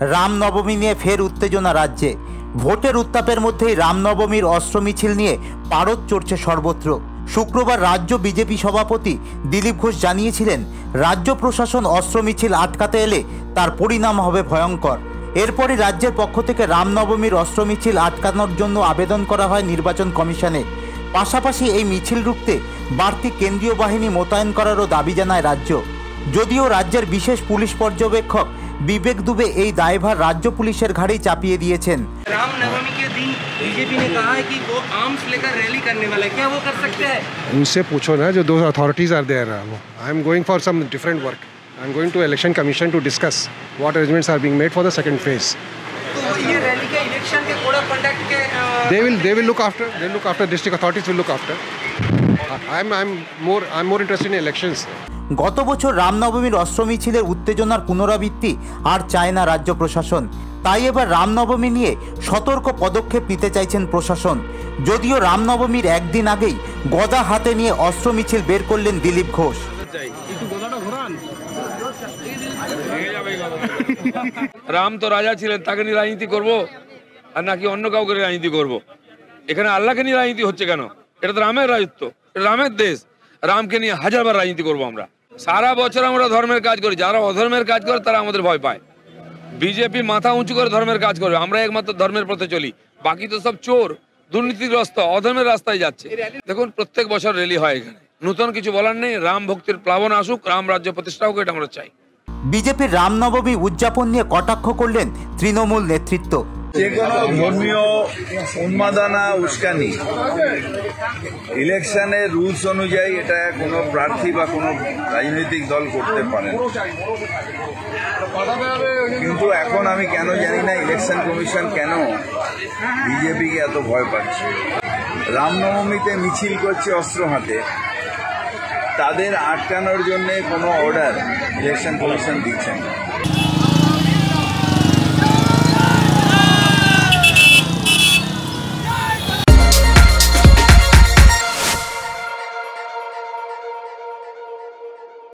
রামনবমী নিয়ে ফের উত্তেজনা রাজ্যে। ভোটের উত্তাপের মধ্যেই রামনবমীর অস্ত্র মিছিল নিয়ে পারদ চড়ছে সর্বত্র। শুক্রবার রাজ্য বিজেপি সভাপতি দিলীপ ঘোষ জানিয়েছিলেন, রাজ্য প্রশাসন অস্ত্র মিছিল আটকাতে এলে তার পরিণাম হবে ভয়ঙ্কর। এরপরই রাজ্যের পক্ষ থেকে রামনবমীর অস্ত্র মিছিল আটকানোর জন্য আবেদন করা হয় নির্বাচন কমিশনে। পাশাপাশি এই মিছিল রুখতে বাড়তি কেন্দ্রীয় বাহিনী মোতায়েন করারও দাবি জানায় রাজ্য। যদিও রাজ্যের বিশেষ পুলিশ পর্যবেক্ষক বিবেক দুবে এই দায়ভার রাজ্য পুলিশের ঘাড়েই চাপিয়ে দিয়েছেন रामनवमी के दिन बीजेपी ने कहा है कि वो आर्म्स लेकर रैली करने वाला है क्या वो कर सकते हैं उनसे पूछो ना जो दो authorities are there I am going for some different work I am going to election commission to discuss what arrangements are being made for the second phase तो ये रैली के इलेक्शन के कोड ऑफ कंडक्ट के अ, they will they will look after they will look after district authorities will look after i'm i'm more i'm more interested in elections গত বছর রামনবমীর অস্ত্র মিছিলের উত্তেজনার পুনরাবৃত্তি আর চায় না রাজ্য প্রশাসন। তাই এবার রামনবমী নিয়ে সতর্ক পদক্ষেপ নিতে চাইছেন প্রশাসন। যদিও রামনবমীর একদিন আগেই গদা হাতে নিয়ে অস্ত্র মিছিল বের করলেন দিলীপ ঘোষ। রাম তো রাজা ছিলেন, তাকে নিয়ে রাজনীতি করব আর নাকি অন্য কাউকে রাজনীতি করব। এখানে আল্লাহকে নিয়ে রাজনীতি হচ্ছে কেন? এটা তো রামের রাজত্ব, এটা রামের দেশ। রামকে নিয়ে হাজারবার রাজনীতি করব আমরা। সারা বছর আমরা ধর্মের কাজ করি। যারা অধর্মের কাজ করে, তারা আমাদের ভয় পায়। বিজেপি মাথা উঁচু করে ধর্মের কাজ করবে। আমরা একমাত্র ধর্মের পথে চলি। বাকি তো সব চোর, দুর্নীতিগ্রস্ত, অধর্মের রাস্তায় যাচ্ছে। দেখুন, প্রত্যেক বছর র্যালি হয় এখানে। নতুন কিছু বলার নেই। রাম ভক্তির প্লাবন আসুক, রাম রাজ্য প্রতিষ্ঠা হোক, এটা আমরা চাই। বিজেপির রামনবমী উদযাপন নিয়ে কটাক্ষ করলেন তৃণমূল নেতৃত্ব। যে কোনো ধর্মীয় উন্মাদনা, উস্কানি। ইলেকশনের রুলস অনুযায়ী এটা কোনো প্রার্থী বা কোনো রাজনৈতিক দল করতে পারে কিন্তু এখন আমি কেন জানি না ইলেকশন কমিশন কেন বিজেপিকে এত ভয় পাচ্ছে। রামনবমীতে মিছিল করছে অস্ত্র হাতে। তাদের আটকানোর জন্য কোনো অর্ডার ইলেকশন কমিশন দিচ্ছে না।